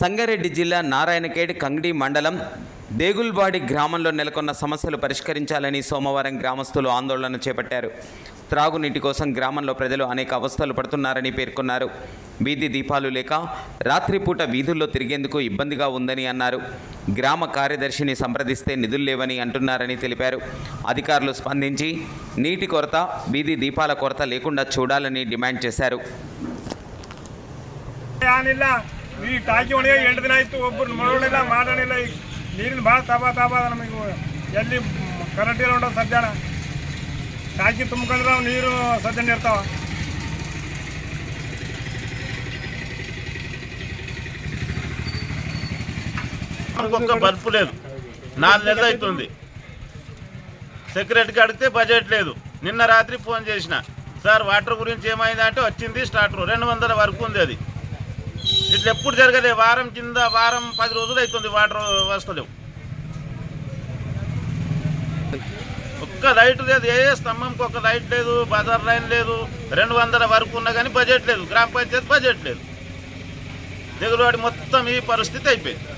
సంగారెడ్డి జిల్లా నారాయణకేడి కంగడి మండలం దేగుల్వాడి గ్రామంలో నెలకొన్న సమస్యలు పరిష్కరించాలని సోమవారం గ్రామస్తులు ఆందోళన చేపట్టారు. త్రాగునీటి కోసం గ్రామంలో ప్రజలు అనేక అవస్థలు పడుతున్నారని పేర్కొన్నారు. వీధి దీపాలు లేక రాత్రిపూట వీధుల్లో తిరిగేందుకు ఇబ్బందిగా ఉందని అన్నారు. గ్రామ కార్యదర్శిని సంప్రదిస్తే నిధులు లేవని అంటున్నారని తెలిపారు. అధికారులు స్పందించి నీటి కొరత వీధి దీపాల కొరత లేకుండా చూడాలని డిమాండ్ చేశారు. ಈ ಟಾಕಿ ಒಣಗಿ ಎಂಟು ದಿನ ಆಯ್ತು ಒಬ್ಬರು ನೋಡಲಿಲ್ಲ ಮಾಡೋಣಿಲ್ಲ ಈಗ ನೀರಿನ ಭಾಳ ತಾಪ ತಾಪ ಅದ ನಮಗೆ ಎಲ್ಲಿ ಕರೆಂಟ್ ಇಲ್ಲ ಉಂಟು ಸಜ್ಜಾನ ಟಾಕಿ ತುಂಬ್ಕೊಂಡ್ರೆ ಅವು ನೀರು ಸಜ್ಜನ ಇರ್ತಾವ ఒక్క బల్బు లేదు నాలుగు నెలలు అవుతుంది సెక్రటరీకి అడిగితే బడ్జెట్ లేదు నిన్న రాత్రి ఫోన్ చేసిన సార్ వాటర్ గురించి ఏమైందంటే వచ్చింది స్టార్టర్ రెండు వందల వరకు ఉంది అది ఇట్లా ఎప్పుడు జరగదు వారం కింద వారం పది రోజులు అవుతుంది వాటర్ వస్తలేవు. ఒక్క లైట్ లేదు ఏ స్తంభంకి ఒక లైట్ లేదు బజార్ లైన్ లేదు రెండు వందల వరకు ఉన్నా కానీ బడ్జెట్ లేదు గ్రామ పంచాయతీ బడ్జెట్ లేదు. దిగులువాడి మొత్తం ఈ పరిస్థితి అయిపోయింది.